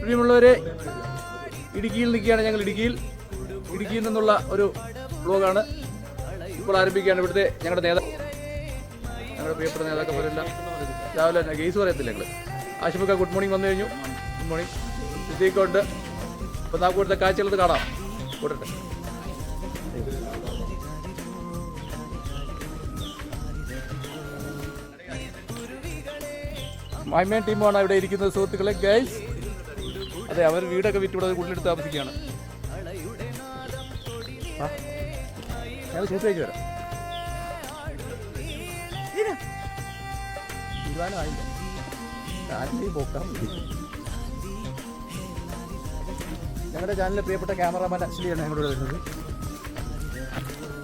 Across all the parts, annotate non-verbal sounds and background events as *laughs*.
പ്രിയമുള്ളവരെ ഇടുക്കിയിൽ നിൽക്കുകയാണ് ഞങ്ങൾ ഇടുക്കിയിൽ. ഇടുക്കിയിൽ നിന്നുള്ള ഒരു വ്ലോഗാണ് ഇപ്പോൾ ആരംഭിക്കുകയാണ് ഇവിടുത്തെ ഞങ്ങളുടെ നേതാ ഞങ്ങളുടെ പ്രിയപ്പെട്ട നേതാക്കന്മാരെല്ലാം രാവിലെ തന്നെ ഗെയ്സ് പറയത്തില്ല ഞങ്ങൾ ആശുപത്രി ഗുഡ് മോർണിംഗ് വന്നു കഴിഞ്ഞു. Good morning. സിദ്ദീഖുണ്ട് അപ്പോൾ നമുക്ക് ഇവിടുത്തെ കാഴ്ചകളത് കാണാം. കൂട്ടട്ടെ മൈമേൻ ടീമാണ് ഇവിടെ ഇരിക്കുന്നത് സുഹൃത്തുക്കളെ. ഗൈസ് അതെ അവർ വീടൊക്കെ വിറ്റിവിടെ ഉള്ളിലെടുത്ത് താമസിക്കുകയാണ്. ആ, ഞാൻ കഴിച്ചു വരാം. തീരുമാനമായില്ല. മതി. ഞങ്ങളുടെ ചാനലിലെ പ്രിയപ്പെട്ട ക്യാമറാമാൻ അശ്ലിയാണ് ഞങ്ങളോട് വരുന്നത്.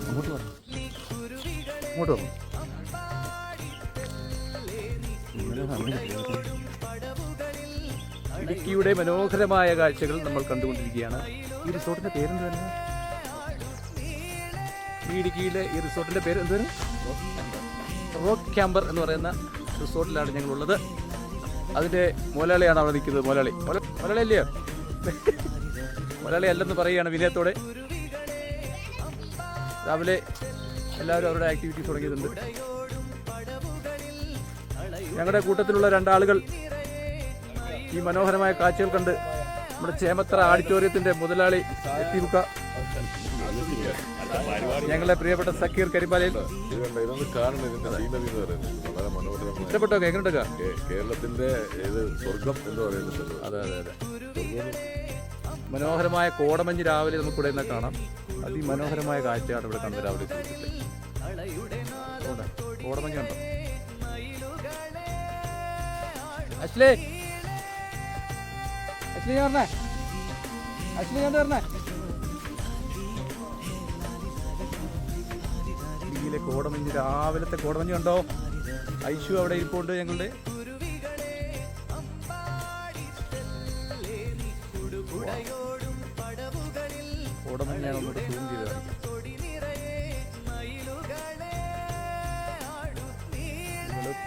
അങ്ങോട്ട് വന്നു അങ്ങോട്ട് വന്നു ഇടുക്കിയുടെ മനോഹരമായ കാഴ്ചകൾ നമ്മൾ കണ്ടുകൊണ്ടിരിക്കുകയാണ്. ഈ റിസോർട്ടിന്റെ പേരെന്ത് തന്നെ? ഈ ഇടുക്കിയിലെ ഈ റിസോർട്ടിന്റെ പേര് എന്താണ് റോക്ക് ക്യാമ്പർ എന്ന് പറയുന്ന റിസോർട്ടിലാണ് ഞങ്ങൾ ഉള്ളത് അതിന്റെ മുതലാളിയാണ് അവിടെ നിൽക്കുന്നത് മുതലാളി മുതല- മുതലാളി അല്ലയോ മുതലാളി അല്ലെന്ന് പറയുകയാണ് വിനയത്തോടെ. രാവിലെ എല്ലാവരും അവരുടെ ആക്ടിവിറ്റീസ് തുടങ്ങിയിട്ടുണ്ട്. ഞങ്ങളുടെ കൂട്ടത്തിലുള്ള രണ്ടാളുകൾ ഈ മനോഹരമായ കാഴ്ചകൾ കണ്ട് നമ്മുടെ ചേമത്ര ഓഡിറ്റോറിയത്തിന്റെ മുതലാളി എത്തിമുക്ക ഞങ്ങളുടെ പ്രിയപ്പെട്ട സക്കീർ കരിമ്പാലയിൽ. ഇഷ്ടപ്പെട്ടോ കേൾക്കണ്ടോ കേരളത്തിന്റെ സ്വർഗം എന്ന് പറയുന്നത് അതെ അതെ അതെ. മനോഹരമായ കോടമഞ്ഞ് രാവിലെ നമുക്ക് ഇവിടെ നിന്ന് കാണാം. അതിമനോഹരമായ കാഴ്ചയാണ് ഇവിടെ കണ്ടത് രാവിലെ. കോടമഞ്ഞ് കണ്ടോ? അശ്ലേ അശ്ലി ഞാൻ പറഞ്ഞേ അശ്ലി ഞാൻ പറഞ്ഞേ കോടമഞ്ഞ് രാവിലത്തെ കോടമഞ്ഞ് കണ്ടോ? ഐശു അവിടെ ഇരിപ്പുണ്ട് ഞങ്ങളുടെ. കോടമഞ്ഞാണ് നമ്മുടെ സൂം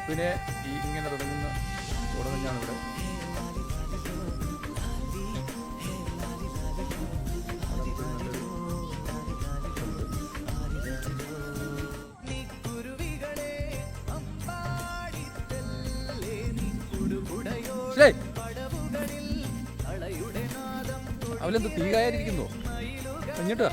ഇങ്ങനെ തുടങ്ങുന്ന കോടമഞ്ഞാണ് ഇവിടെ. അവലെന്ത് തീകായിരിക്കുന്നു? എന്നിട്ടാ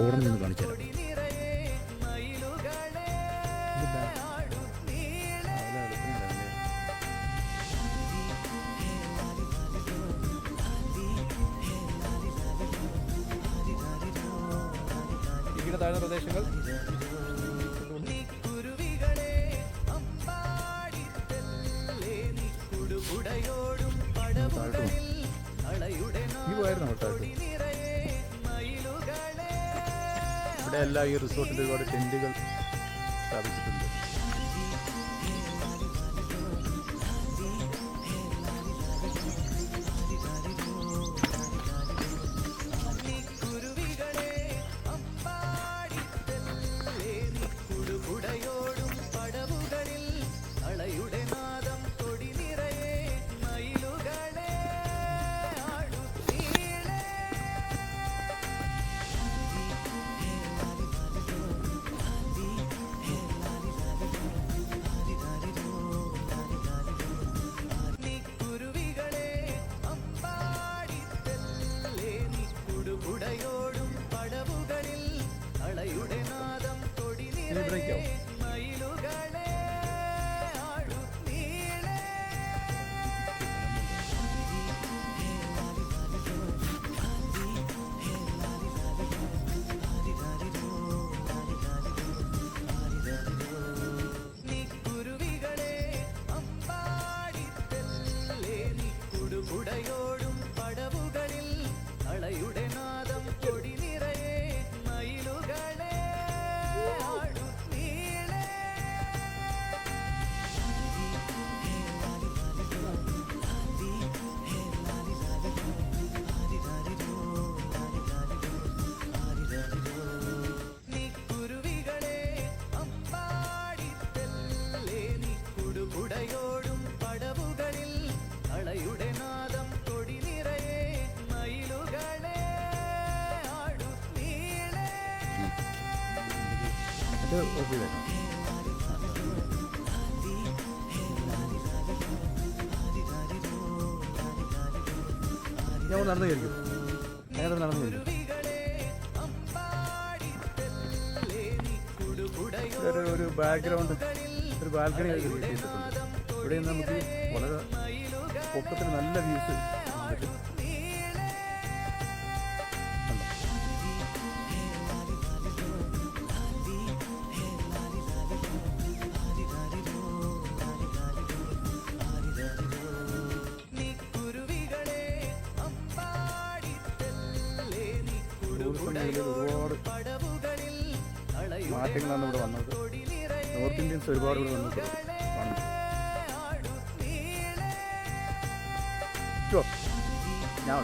കോടം നിന്ന് കാണിച്ചു തരാം താഴ്ന്ന പ്രദേശങ്ങൾ. ഈ പോയായിരുന്നു ഇവിടെ എല്ലാം ഈ റിസോർട്ടിൽ ഒരുപാട് ടെന്റുകൾ സ്ഥാപിച്ചിട്ടുണ്ട്. ഇത് ഓഫ് ചെയ്തേക്കാം ഞാൻ നടന്നു കയറിക്കും ഞാൻ നടന്നു കയറിക്കും ഒരു ബാക്ക്ഗ്രൗണ്ട് ഒരു ബാൽക്കണി ക്രിയേറ്റ് ചെയ്തിട്ടുണ്ട്. ഇവിടെ നമുക്ക് വളരെ പൊക്കത്തിൽ നല്ല വ്യൂസ് മേഖലയിൽ ഒരുപാട് മാറ്റങ്ങളാണ് ഇവിടെ വന്നത്. നോർത്ത് ഇന്ത്യൻസ് ഒരുപാട് ഇവിടെ Sure. ഞാൻ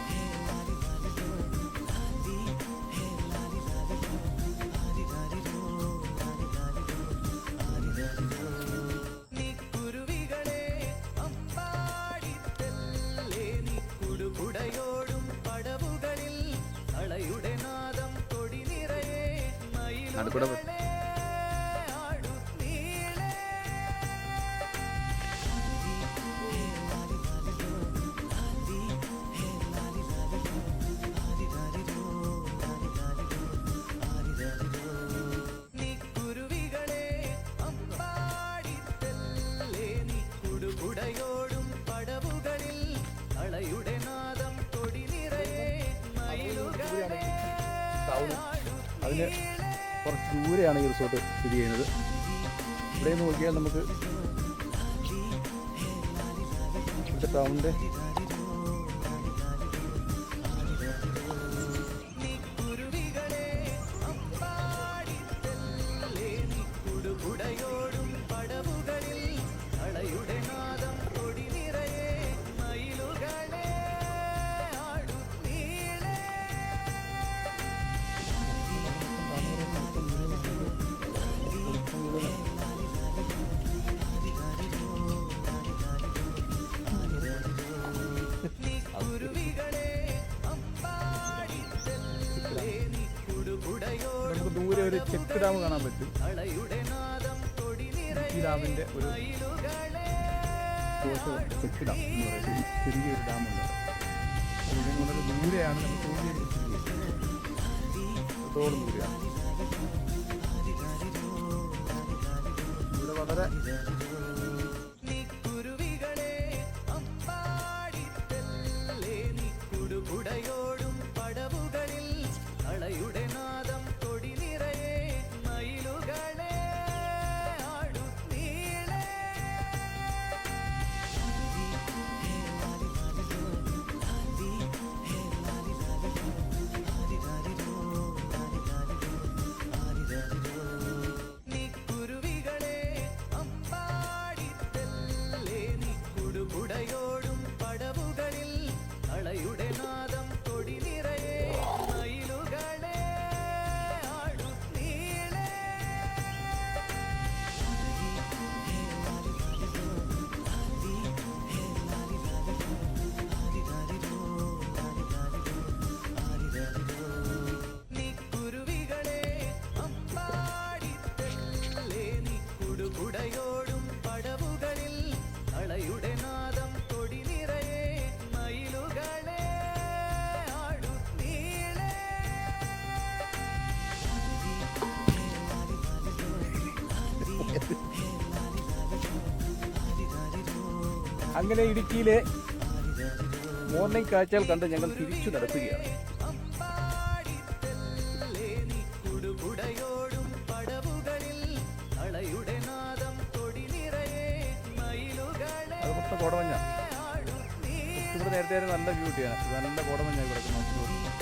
അതിന് കുറച്ച് ദൂരെയാണ് ഈ റിസോർട്ട് സ്ഥിതി ചെയ്യുന്നത്. ഇവിടെ നോക്കിയാൽ നമുക്ക് ഇവിടുത്തെ ടൗണിന്റെ ചെക്ക് ഡാം കാണാൻ പറ്റും. ഈ ഡാമിന്റെ ഒരു ചെക്ക് ഡാം ചെറിയൊരു ഡാമുണ്ട്. വളരെ ദൂരെയാണ് നമുക്ക് ഇവിടെ വളരെ അങ്ങനെ ഇടുക്കിയിലെ മോർണിംഗ് കാഴ്ചകൾ കണ്ട് ഞങ്ങൾ തിരിച്ചു നടത്തുകയാണ് നേരത്തെ നല്ല ബ്യൂട്ടിയാണ് കിട്ടിയാണ് നല്ല കോടമഞ്ഞ ഇവിടെ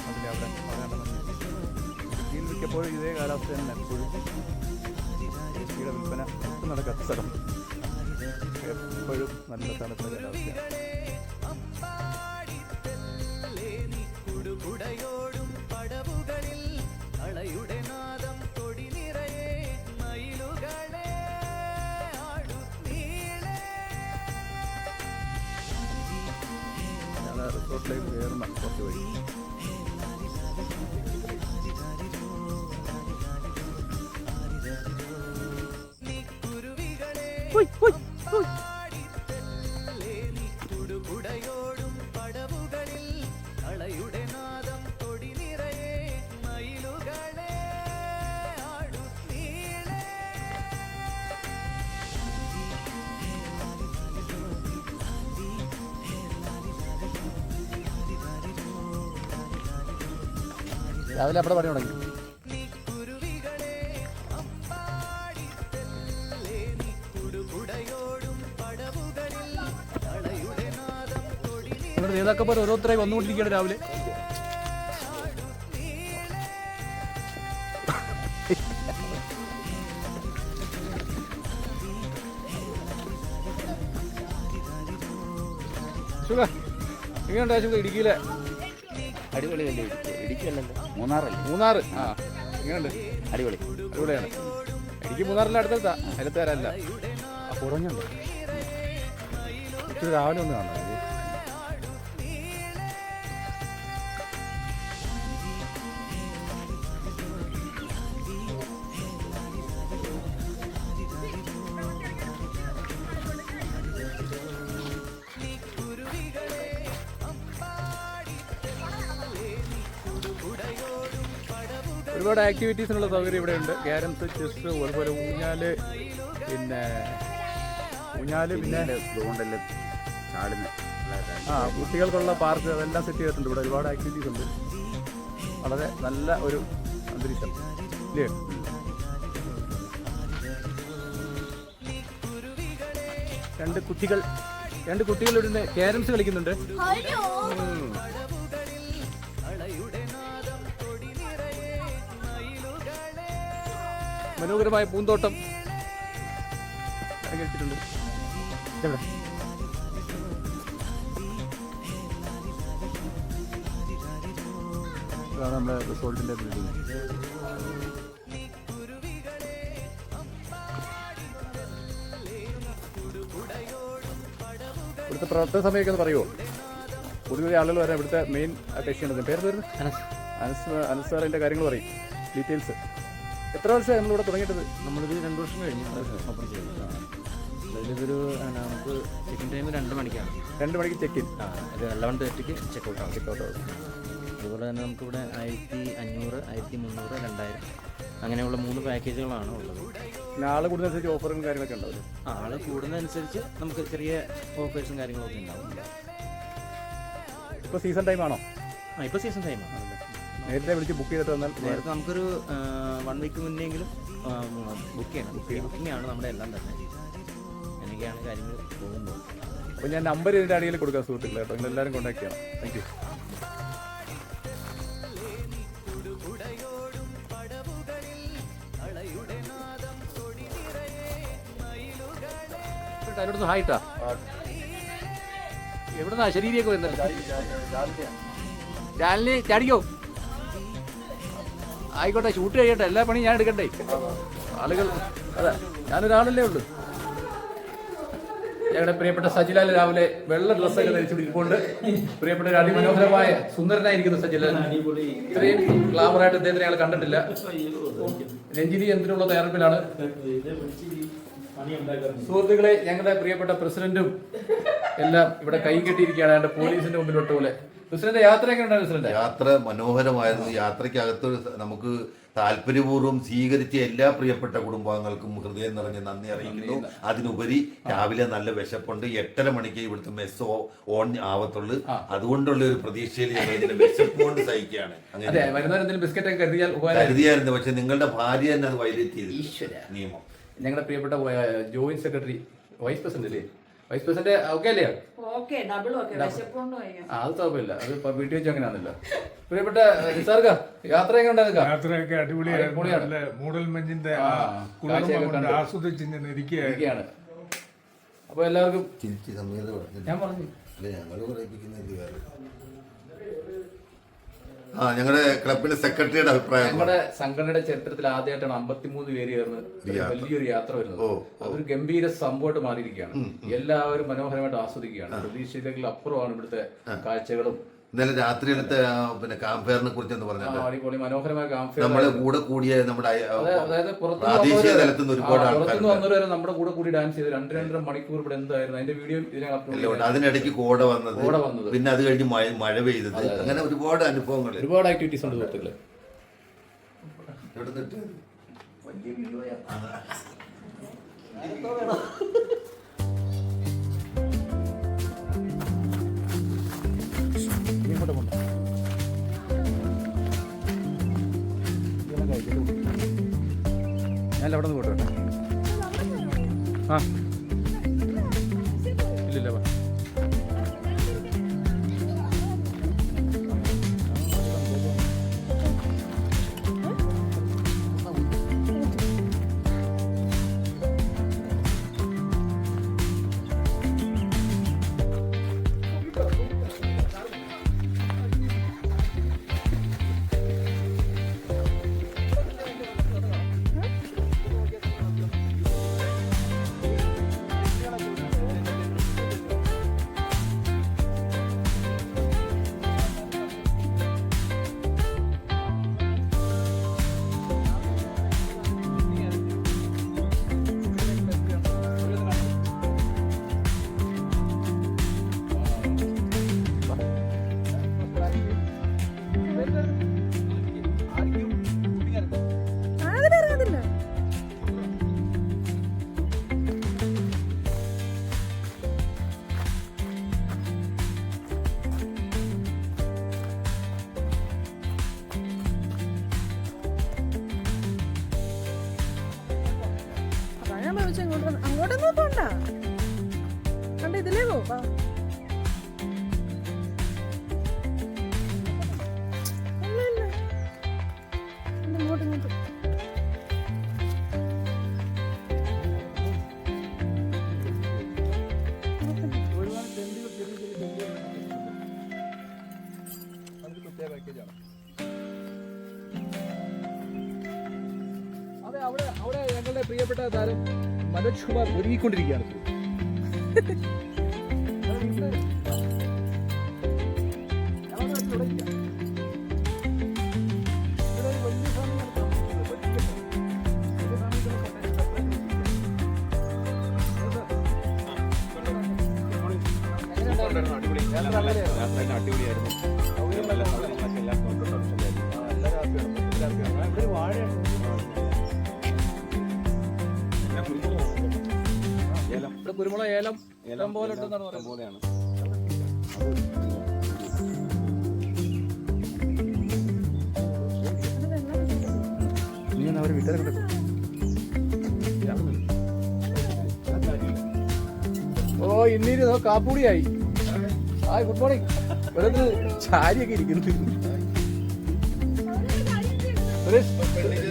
അതിന്റെ അവിടെ ഈ മിക്കപ്പോഴും ഇതേ കാലാവസ്ഥ തന്നെ എപ്പോഴും. വിൽപ്പന നടക്കാത്ത സ്ഥലം. എപ്പോഴും നല്ല തണുത്ത കാലാവസ്ഥയാണ്. റിസോർട്ടിലേക്ക് കയറുന്ന കുറച്ച് വഴി രാവിലെ അവിടെ പണി തുടങ്ങി? നിങ്ങളുടെ നേതാക്കന്മാർ ഓരോരുത്തരായി വന്നുകൊണ്ടിരിക്കുകയാണ് രാവിലെ. ഇടുക്കിയിലെ? അടിപൊളി ഇടുക്കി? ഇടുക്കിയല്ലല്ലോ മൂന്നാറല്ലേ? മൂന്നാറ്. ആ എങ്ങനെയുണ്ട് അടിപൊളി. അടിപൊളിയാണ്. എനിക്ക് മൂന്നാറിന്റെ അടുത്തെടുത്താ അടുത്ത് വരാനല്ല കുറഞ്ഞുണ്ട് ഇച്ചിരി രാവിലെ ഒന്ന് കാണാം ഒരുപാട് ആക്ടിവിറ്റീസിനുള്ള സൗകര്യം ഇവിടെ ഉണ്ട് ക്യാരംസ് ചെസ് അതുപോലെ ഊഞ്ഞാൽ പിന്നെ ഊഞ്ഞാൽ പിന്നെ ആ കുട്ടികൾക്കുള്ള പാർക്ക് അതെല്ലാം സെറ്റ് ചെയ്തിട്ടുണ്ട്. ഇവിടെ ഒരുപാട് ആക്ടിവിറ്റീസ് ഉണ്ട്. വളരെ നല്ല ഒരു അന്തരീക്ഷം. ഇല്ലേ? രണ്ട് കുട്ടികൾ രണ്ട് കുട്ടികൾ ഇവിടെ ക്യാരംസ് കളിക്കുന്നുണ്ട്. മനോഹരമായ പൂന്തോട്ടം കേട്ടിട്ടുണ്ട് എവിടെ ഇതാണ് നമ്മുടെ റിസോർട്ടിന്റെ ബിൽഡിംഗ് ഇവിടുത്തെ പ്രവർത്തന സമയമൊക്കെ ഒന്ന് പറയുമോ പുതിയ പുതിയ ആളുകൾ വരാൻ ഇവിടുത്തെ മെയിൻ ടെസ്റ്റ് പേര് അനസ്. അനസ് അനസ് സാറിന്റെ കാര്യങ്ങൾ പറയും. ഡീറ്റെയിൽസ് എത്ര വർഷമായി നമ്മളിവിടെ തുടങ്ങിയിട്ടത്? നമ്മളിത് രണ്ട് വർഷം കഴിഞ്ഞു. ഓപ്പൺ അതിലിതൊരു നമുക്ക് ചെക്കിൻ ടൈം രണ്ട് മണിക്കാണ്. രണ്ട് മണിക്ക് ചെക്ക് ഇൻ ആ അത് ഇലവൻ തേർട്ടിക്ക് ആണ്. ആവും ചെക്കൗട്ട് ആവും അതുപോലെ തന്നെ നമുക്കിവിടെ ആയിരത്തി അഞ്ഞൂറ് ആയിരത്തി മുന്നൂറ് രണ്ടായിരം അങ്ങനെയുള്ള മൂന്ന് പാക്കേജുകളാണ് ഉള്ളത്. പിന്നെ ആൾ കൂടുന്നതനുസരിച്ച് ഓഫറും കാര്യങ്ങളൊക്കെ ഉണ്ടാവും ആൾ കൂടുന്നതനുസരിച്ച് നമുക്ക് ചെറിയ ഓഫേഴ്സും കാര്യങ്ങളൊക്കെ ഉണ്ടാവും. ഇപ്പോൾ സീസൺ ടൈമാണോ ആ ഇപ്പോൾ സീസൺ ടൈമാണ് നേരത്തെ വിളിച്ച് ബുക്ക് ചെയ്തിട്ട് വന്നാൽ നേരത്തെ നമുക്കൊരു വൺ വീക്ക് മുന്നെങ്കിലും ബുക്ക് ചെയ്യണം. ബുക്കിംഗ് ആണ് നമ്മുടെ എല്ലാം തന്നെ. എനിക്കാണ് കാര്യങ്ങൾ പോകുന്നത്. അപ്പോൾ ഞാൻ നമ്പർ ഇതിന്റെ അടിയിൽ കൊടുക്കാം സുഹൃത്തുക്കളെ. കേട്ടോ നിങ്ങൾ എല്ലാവരും കോൺടാക്ട് ചെയ്യണം താങ്ക് യു ഹായിട്ടാ എവിടുന്നാ? ശരീരിയൊക്കെ വരുന്നത്? ചാടിക്കോ? ആയിക്കോട്ടെ ഷൂട്ട് കഴിയട്ടെ എല്ലാ പണിയും ഞാൻ എടുക്കണ്ടേ? ആളുകൾ അതെ ഞാനൊരാളല്ലേ ഉള്ളൂ. ഞങ്ങളുടെ പ്രിയപ്പെട്ട സജിലാൽ രാവിലെ വെള്ള ഡ്രസ്സൊക്കെ ധരിച്ചുകൊണ്ട് പ്രിയപ്പെട്ട ഒരു അതിമനോഹരമായ സുന്ദരനായിരിക്കുന്നു സജിലാൽ. ഇത്രയും ക്ലാമറായിട്ട് ഇദ്ദേഹത്തിനെ ഞങ്ങൾ കണ്ടിട്ടില്ല. രഞ്ജിനി എന്തിനുള്ള തയ്യാറെടുപ്പിലാണ്? സുഹൃത്തുക്കളെ ഞങ്ങളുടെ പ്രിയപ്പെട്ട പ്രസിഡന്റും എല്ലാം ഇവിടെ കൈ കെട്ടിയിരിക്കുകയാണ്. പോലീസിന്റെ മുമ്പിലോട്ട് പോലെ പ്രസിഡന്റ് യാത്രയൊക്കെ ഉണ്ടായിരുന്നു പ്രസിഡന്റ് യാത്ര മനോഹരമായിരുന്നു. യാത്രയ്ക്കകത്ത് നമുക്ക് താല്പര്യപൂർവം സ്വീകരിച്ച എല്ലാ പ്രിയപ്പെട്ട കുടുംബാംഗങ്ങൾക്കും ഹൃദയം നിറഞ്ഞ് നന്ദി അറിയിക്കുന്നു. അതിനുപരി രാവിലെ നല്ല വിശപ്പുണ്ട്. എട്ടര മണിക്ക് ഇവിടുത്തെ മെസ്സോ ഓൺ ആവത്തുള്ളൂ. അതുകൊണ്ടുള്ള ഒരു പ്രതീക്ഷയിൽ ഞങ്ങൾ ഇതിന്റെ വിശപ്പ് കൊണ്ട് സഹിക്കുകയാണ്. കരുതിയായിരുന്നു. പക്ഷെ നിങ്ങളുടെ ഭാര്യ തന്നെ അത് വൈലേറ്റ് ചെയ്തു നിയമം. ഞങ്ങളുടെ പ്രിയപ്പെട്ട ജോയിന്റ് സെക്രട്ടറി വൈസ് പ്രസിഡന്റ് അല്ലേ വൈസ് പ്രസിഡന്റ് ഓക്കെ അല്ലേ? ഓക്കെ ഡബിൾ ഓക്കെ ആ, അത് കുഴപ്പമില്ല. അത് ഇപ്പൊ വീട്ടിൽ വെച്ച് അങ്ങനെയാണല്ലോ. പ്രിയപ്പെട്ട നിസാർക്ക യാത്ര എങ്ങനെ ഉണ്ടായിരുന്നു യാത്രയൊക്കെ അടിപൊളിയായിരുന്നു. അടിപൊളിയാണ്. കൊണ്ട് കണ്ട്. ആസ്വദിച്ച് ഞാൻ ഇരിക്കുകയാണ്. അപ്പൊ എല്ലാവർക്കും ഞാൻ പറഞ്ഞു. അല്ല ഞങ്ങൾ ഞങ്ങളുടെ ക്ലബിന്റെ സെക്രട്ടറിയുടെ അഭിപ്രായം നമ്മുടെ സംഘടനയുടെ ചരിത്രത്തിൽ ആദ്യമായിട്ടാണ് അമ്പത്തിമൂന്ന് പേര് ചേർന്ന് വലിയൊരു യാത്ര വരുന്നത്. അതൊരു ഗംഭീര സംഭവമായിട്ട് മാറിയിരിക്കുകയാണ്. എല്ലാവരും മനോഹരമായിട്ട് ആസ്വദിക്കുകയാണ്. പ്രതീക്ഷയിലേക്കുള്ള അപ്പുറമാണ് ഇവിടുത്തെ കാഴ്ചകളും ഇന്നലെ രാത്രിയിലത്തെ എടുത്ത പിന്നെ കാംഫെയറിനെ കുറിച്ച് എന്ന് പറഞ്ഞത് അടിപൊളി മനോഹരമായ കാംഫെയർ നമ്മളെ കൂടെ കൂടിയ നമ്മുടെ അതായത് പ്രാദേശിക തലത്തിൽ നിന്ന് ഒരുപാട് ആൾക്കാർ പുറത്തുനിന്ന് വന്നവര് വരെ നമ്മുടെ കൂടെ കൂടി ഡാൻസ് ചെയ്ത് രണ്ട് രണ്ടര മണിക്കൂർ ഇവിടെ എന്തായിരുന്നു? അതിന്റെ വീഡിയോ ഇതിനകത്ത്. അതിനിടയ്ക്ക് കോട വന്നത്. കോട വന്നത്. പിന്നെ അത് കഴിഞ്ഞ് മഴ മഴ പെയ്തത്. അങ്ങനെ ഒരുപാട് അനുഭവങ്ങൾ ഒരുപാട് ആക്ടിവിറ്റീസ് ഉണ്ട് സുഹൃത്തുക്കളെ. കുഴപ്പമൊന്നുമില്ല പ്രിയപ്പെട്ട താരം മനോജ് കുമാർ ഒരുങ്ങിക്കൊണ്ടിരിക്കുകയാണ്. കുരുമുളക് ഏലം ഏലം പോലെ ഉണ്ടെന്നാണ് പറയുന്നത്. പോലെയാണ് നീ അവർ വീട്ടുകാരെ ഓ ഇന്നീര് കാപ്പൂടിയായി. ഹായ് ഗുഡ് മോർണിംഗ് ഒരു ചാരിയൊക്കെ ഇരിക്കുന്നു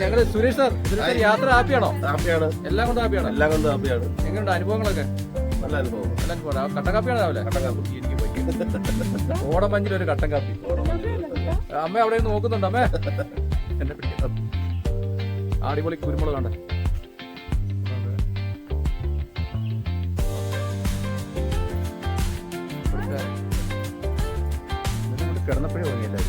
ഞങ്ങൾ സുരേഷ് സാർ സുരേഷ് സാർ യാത്ര ഹാപ്പിയാണോ? ഹാപ്പിയാണ്. എല്ലാം കൊണ്ടും ഹാപ്പിയാണോ? എല്ലാം കൊണ്ടും ഹാപ്പിയാണ്. എങ്ങനെയുണ്ട് അനുഭവങ്ങളൊക്കെ? നല്ല അനുഭവം. എല്ലാം പോരാ കട്ടൻ കാപ്പിയാണ് രാവിലെ? കട്ടൻ കാപ്പി. എനിക്ക് പോയി. ഓണമഞ്ഞിൽ ഒരു കട്ടൻ കാപ്പി. അമ്മ അവിടെ നോക്കുന്നുണ്ട്. അമ്മേ. എന്നെ പിടിക്കണം അടിപൊളി കുരുമുളക് കണ്ടേ. കിടന്നപ്പോഴേ ഉറങ്ങിയില്ലായിരുന്നു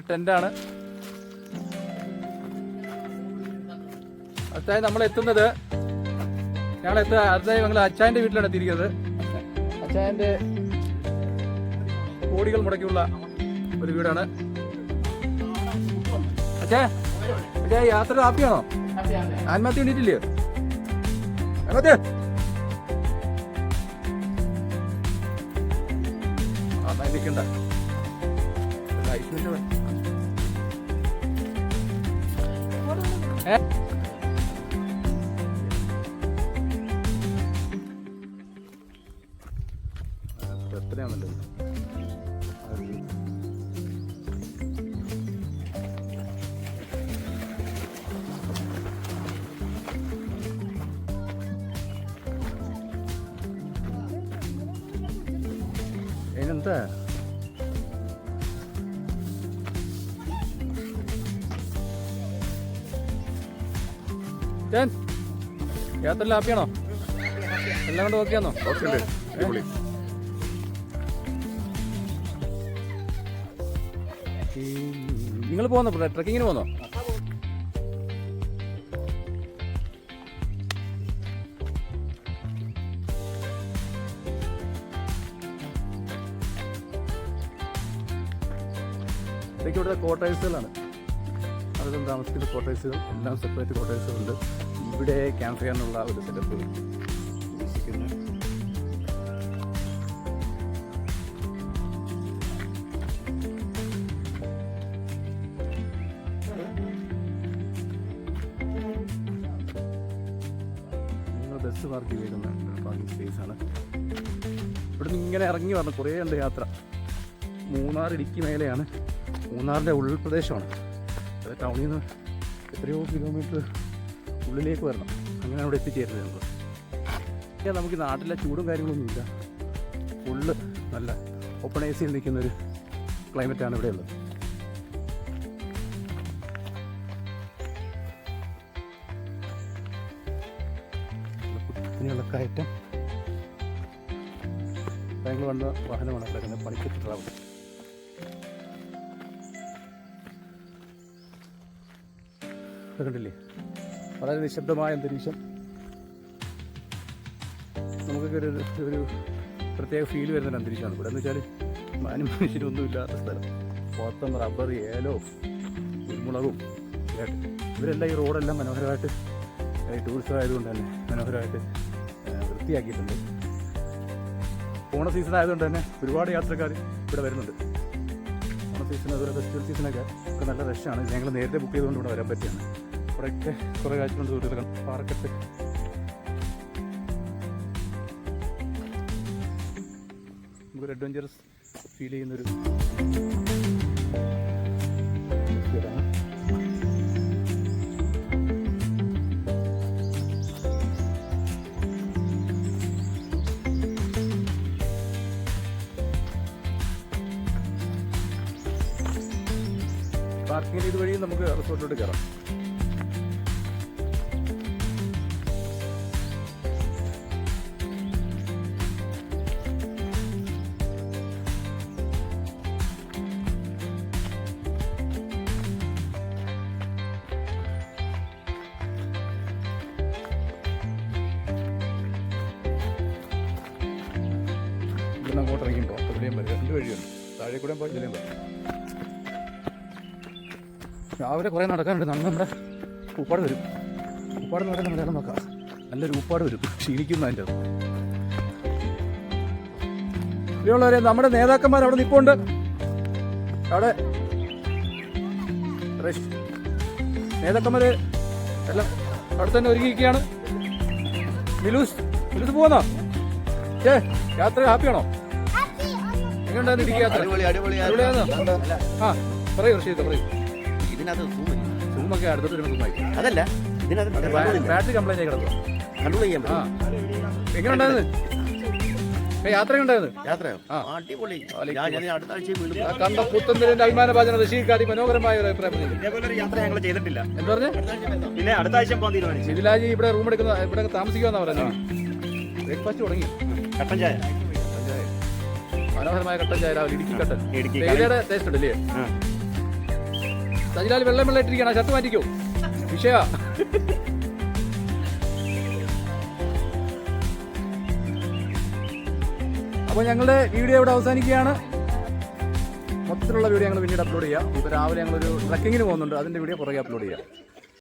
ഒരു ടെന്റാണ് അടുത്തായി നമ്മൾ എത്തുന്നത്. ഞങ്ങൾ എത്തുക. അടുത്തായി ഞങ്ങൾ അച്ചായന്റെ വീട്ടിലാണ് എത്തിയിരിക്കുന്നത്. അച്ചായന്റെ കോടികൾ മുടക്കിയുള്ള ഒരു വീടാണ്. അച്ഛാ അച്ഛാ യാത്ര ഹാപ്പിയാണോ? ആത്മഹത്യ എണീറ്റില്ലയോ ആത്മഹത്യ. ആ ഇരിക്കണ്ട. ഐശ്വര്യ ഏ *laughs* യാത്രയിൽ ഹാപ്പിയാണോ? എല്ലാം കൊണ്ട് ഓക്കെ ആണോ? നിങ്ങൾ പോന്നോ? ട്രക്കിങ്ങിന് പോന്നോ? ഇതൊക്കെ ഇവിടുത്തെ ക്വാർട്ടേഴ്സുകളാണ് അതെല്ലാം താമസിക്കുന്ന ക്വാർട്ടേഴ്സുകൾ എല്ലാം സെപ്പറേറ്റ് ക്വാർട്ടേഴ്സുകളുണ്ട് ഇവിടെ ക്യാമ്പ് ചെയ്യാനുള്ള ഒരു സെറ്റപ്പ് ഉദ്ദേശിക്കുന്നു ബസ് പാർക്ക് ചെയ്തേക്കുന്ന പാർക്കിംഗ് സ്പേസ് ആണ്. ഇവിടുന്ന് ഇങ്ങനെ ഇറങ്ങി വരണം കുറേ ഉണ്ട് യാത്ര. മൂന്നാർ ഇടുക്കി മേലെയാണ്. മൂന്നാറിന്റെ ഉൾപ്രദേശമാണ്. ടൗണിൽ നിന്ന് എത്രയോ കിലോമീറ്റർ ഉള്ളിലേക്ക് വരണം. അങ്ങനെ അവിടെ എത്തിച്ചേരുന്നത് നമ്മൾ ഇനി നമുക്ക് നാട്ടിലെ ചൂടും കാര്യങ്ങളൊന്നുമില്ല ഫുള്ള് നല്ല ഓപ്പൺ എ സിയിൽ നിൽക്കുന്നൊരു ക്ലൈമറ്റാണ് ഇവിടെ ഉള്ളത്. കുത്തിനെയുള്ള കയറ്റം. ബാംഗ്ലൂർ വന്ന വാഹനമാണ് കിടക്കുന്നത്. പണിക്കത്ത് ട്രാവൽ കണ്ടില്ലേ? വളരെ നിശബ്ദമായ അന്തരീക്ഷം. നമുക്കൊക്കെ ഒരു ഒരു പ്രത്യേക ഫീൽ വരുന്ന ഒരു അന്തരീക്ഷമാണ് ഇവിടെ. എന്ന് വെച്ചാൽ മാനും മനുഷ്യരൊന്നും ഇല്ലാത്ത സ്ഥലം. മൊത്തം റബ്ബർ ഏലോ കുരുമുളകും. ഇവരെല്ലാം ഈ റോഡെല്ലാം മനോഹരമായിട്ട് ടൂറിസം ആയതുകൊണ്ട് തന്നെ മനോഹരമായിട്ട് വൃത്തിയാക്കിയിട്ടുണ്ട്. ഓണ സീസൺ ആയതുകൊണ്ട് തന്നെ ഒരുപാട് യാത്രക്കാർ ഇവിടെ വരുന്നുണ്ട്. ഓണ സീസൺ അതുപോലെ ഫെസ്റ്റിവൽ സീസണൊക്കെ ഒക്കെ നല്ല റഷാണ് ഞങ്ങൾ നേരത്തെ ബുക്ക് ചെയ്തുകൊണ്ട് ഇവിടെ വരാൻ പറ്റിയാണ്. ഇവിടെയൊക്കെ കുറേ കാഴ്ച ദൂരത്തിൽ കാണാം പാറക്കെട്ട് നമുക്കൊരു അഡ്വഞ്ചറസ് ഫീൽ ചെയ്യുന്നൊരു ഇവിടെയും വരും രണ്ട് വഴിയുണ്ട്. താഴെ കൂടെ പോയി ഇതിലേയും വരും രാവിലെ കുറേ നടക്കാനുണ്ട്. നമ്മൾ നമ്മുടെ ഉപ്പാട് വരും. ഉപ്പാട് എന്ന് പറയുന്നത് മലയാളം നോക്കാം. നല്ലൊരു ഉപ്പാട് വരും. ക്ഷീണിക്കുന്നു അതിന്റെ ഇവിടെയുള്ളവരെ നമ്മുടെ നേതാക്കന്മാർ അവിടെ നിൽപ്പുണ്ട് അവിടെ നേതാക്കന്മാർ എല്ലാം അവിടെ തന്നെ ഒരുങ്ങിയിരിക്കുകയാണ്. മിലൂസ് മിലൂസ് പോകുന്നോ ഏ യാത്ര ഹാപ്പിയാണോ? എങ്ങനെയുണ്ടായിരുന്നു അടിപൊളി അടിപൊളിയായിരുന്നോ? ആ പറയൂ റഷീദ് പറയൂ. ഇതിനകത്ത് സൂമില്ല സൂമൊക്കെ അടുത്തിട്ട് വരുമ്പോൾ സൂമായി അതല്ല ഇതിനകത്ത് ബാറ്ററി കംപ്ലൈന്റ് ആയി കിടക്കുക കൺട്രോൾ ചെയ്യാൻ ആ. എങ്ങനെയുണ്ടായിരുന്നു? കണ്ട പുത്തന്തിരന്റെ അഭിമാന ഭാജന മനോഹരമായ ഒരു അഭിപ്രായം പറഞ്ഞു ചെയ്തിട്ടില്ല. പറഞ്ഞേ? പിന്നെ അടുത്ത ആഴ്ച ഇവിടെ റൂം എടുക്കുന്ന ഇവിടെ താമസിക്കുമെന്നാ പറയുന്നത് ബ്രേക്ക്ഫാസ്റ്റ് തുടങ്ങി. കട്ടൻ ചായ. മനോഹരമായ കട്ടൻ ചായ രാവിലെ ഇടുക്കി കട്ടൻ. ഇടുക്കി തേയിലയുടെ ടേസ്റ്റ് ഉണ്ടല്ലേ. സജിലാൽ വെള്ളം വെള്ളം ഇട്ടിരിക്കണം ഷർട്ട് മാറ്റിക്കോ. വിഷയ. അപ്പോൾ ഞങ്ങളുടെ വീഡിയോ ഇവിടെ അവസാനിക്കുകയാണ്. മൊത്തത്തിലുള്ള വീഡിയോ ഞങ്ങൾ പിന്നീട് അപ്ലോഡ് ചെയ്യാം. ഇപ്പോൾ രാവിലെ ഞങ്ങളൊരു ട്രക്കിങ്ങിന് പോകുന്നുണ്ട്. അതിന്റെ വീഡിയോ പുറകെ അപ്ലോഡ് ചെയ്യാം.